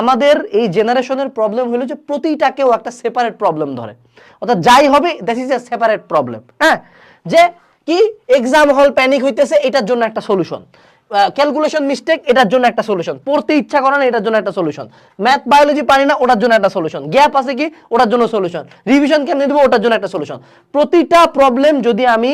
আমাদের এই জেনারেশনের প্রবলেম হলো যে প্রতিটাকেও একটা সেপারেট প্রবলেম ধরে। অর্থাৎ যাই হবে that is a separate problem হ্যাঁ? যে কি এক্সাম হল প্যানিক হইতেছে, এটার জন্য একটা সলিউশন ক্যালকুলেশন মিস্টেক এটার জন্য একটা সলিউশন পড়তে ইচ্ছা করে না, এটার জন্য একটা সলিউশন ম্যাথ বায়োলজি পারি না, ওটার জন্য একটা সলিউশন গ্যাপ আছে কি, ওটার জন্য সলিউশন রিভিশন কেমনে দেবো, ওটার জন্য একটা সলিউশন প্রতিটা প্রবলেম যদি আমি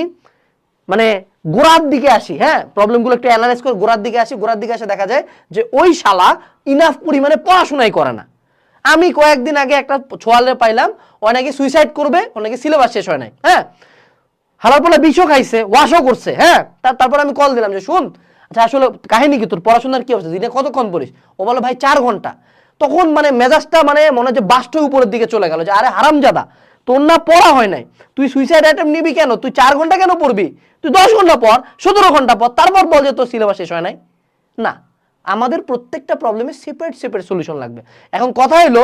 মানে গোড়ার দিকে আসি হ্যাঁ? প্রবলেমগুলো একটু অ্যানালাইজ করে গোড়ার দিকে আসি, গোড়ার দিকে আসে দেখা যায় যে ওই শালা ইনাফ পরিমাণে পড়াশোনাই করে না। আমি কয়েকদিন আগে একটা ছোয়ালে পাইলাম, ও নাকি সুইসাইড করবে, ও নাকি সিলেবাস শেষ হয় নাই হ্যাঁ? হালার পরে বিষও খাইছে ওয়াশও করছে হ্যাঁ? তার- তারপর আমি কল দিলাম যে, শুন আচ্ছা আসলে কাহিনী কি তোর? পড়াশোনার কি অবস্থা? দিনে কতক্ষণ পড়িস? ও বলে ভাই, চার ঘণ্টা। তখন মানে মেজাজটা মানে মনে হচ্ছে বাষ্প উপরের দিকে চলে গেল, যে আরে হারামজাদা তোর না পড়া হয় নাই। তুই সুইসাইড অ্যাটেম্প নিবি কেন? তুই চার ঘণ্টা কেন পড়বি? তুই দশ ঘণ্টা পর সতেরো ঘণ্টা পর তারপর বল যে তোর সিলেবাস শেষ হয় নাই। না, আমাদের প্রত্যেকটা প্রবলেমে সেপারেট সেপারেট সলিউশন লাগবে। এখন কথা হলো,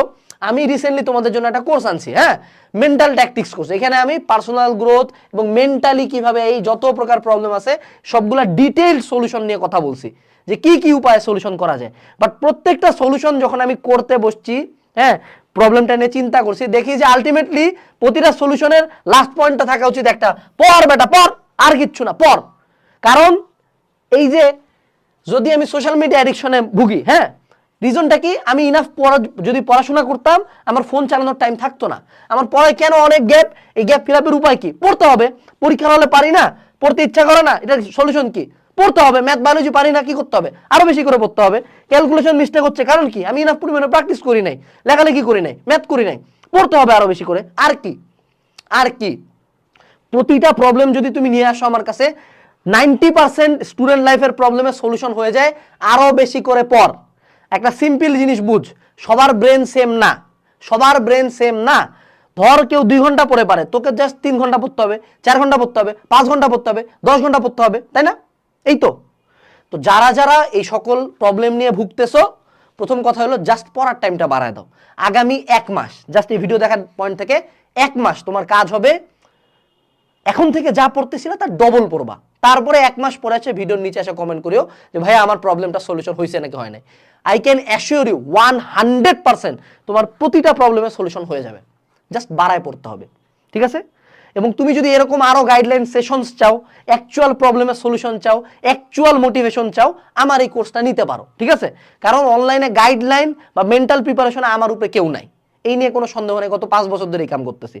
আমি রিসেন্টলি তোমাদের জন্য একটা কোর্স আনছি হ্যাঁ? মেন্টাল ট্যাকটিক্স কোর্স এখানে আমি পার্সোনাল গ্রোথ এবং মেন্টালি কীভাবে এই যত প্রকার প্রবলেম আছে, সবগুলা ডিটেইল সলিউশন নিয়ে কথা বলছি, যে কি কি উপায়ে সলিউশন করা যায়। বাট প্রত্যেকটা সলিউশন যখন আমি করতে বসছি হ্যাঁ? প্রবলেমটা নিয়ে চিন্তা করছি। দেখি যে আলটিমেটলি প্রতিটা সলিউশনের লাস্ট পয়েন্টটা থাকা উচিত একটা। পর বেটা, পর। আর কিচ্ছু না, পর। কারণ এই যে যদি আমি সোশ্যাল মিডিয়া অ্যাডিকশনে ভুগি হ্যাঁ? রিজনটা কি? আমি ইনাফ পড়া, যদি পড়াশোনা করতাম, আমার ফোন চালানোর টাইম থাকতো না। আমার পড়ায় কেন অনেক গ্যাপ এই গ্যাপ ফিল উপায় কি? পড়তে হবে। পরীক্ষা হলে পারি না। পড়তে ইচ্ছা করে না। এটার সলিউশন কি? পড়তে হবে ম্যাথ বায়োলজি পারি না, কি করতে হবে? আরও বেশি করে পড়তে হবে। ক্যালকুলেশন মিস্টেক হচ্ছে, কারণ কি? আমি ইনাফ পরিমাণে প্র্যাকটিস করি নাই, লেখালেখি করি নাই ম্যাথ করি নাই, পড়তে হবে আরও বেশি করে। আর কি? আর কি? প্রতিটা প্রবলেম যদি তুমি নিয়ে আসো আমার কাছে নাইনটি পার্সেন্ট স্টুডেন্ট লাইফের প্রবলেমের সলিউশন হয়ে যায় আরও বেশি করে পর একটা সিম্পল জিনিস বুঝ, সবার ব্রেন সেম না, সবার ব্রেন সেম না। ধর কেউ দুই ঘণ্টা পড়ে পারে, তোকে জাস্ট তিন ঘণ্টা পড়তে হবে, চার ঘণ্টা পড়তে হবে, পাঁচ ঘণ্টা পড়তে হবে, দশ ঘণ্টা পড়তে হবে, তাই না? এই তো। তো যারা যারা এই সকল প্রবলেম নিয়ে ভুগতেছো, প্রথম কথা হলো জাস্ট পড়ার টাইমটা বাড়ায় দাও। আগামী এক মাস জাস্ট এই ভিডিও দেখার পয়েন্ট থেকে এক মাস তোমার কাজ হবে, এখন থেকে যা পড়তেছিল তার ডবল পড়বা। তারপরে এক মাস পরে আছে ভিডিওর নিচে এসে কমেন্ট করিও যে ভাই আমার প্রবলেমটা সলিউশন হয়েছে নাকি হয় নাই? I can assure you one hundred percent তোমার প্রতিটা প্রবলেমের সলিউশন হয়ে যাবে। জাস্ট বাড়ায় পড়তে হবে। ঠিক আছে? এবং তুমি যদি এরকম আরও গাইডলাইন সেশনস চাও অ্যাকচুয়াল প্রবলেমের সলিউশন চাও অ্যাকচুয়াল মোটিভেশন চাও, আমার এই কোর্সটা নিতে পারো, ঠিক আছে? কারণ অনলাইনে গাইডলাইন বা মেন্টাল প্রিপারেশন আমার উপরে কেউ নাই। এই নিয়ে কোনো সন্দেহ নেই, গত পাঁচ বছর ধরে এই কাম করতেছি।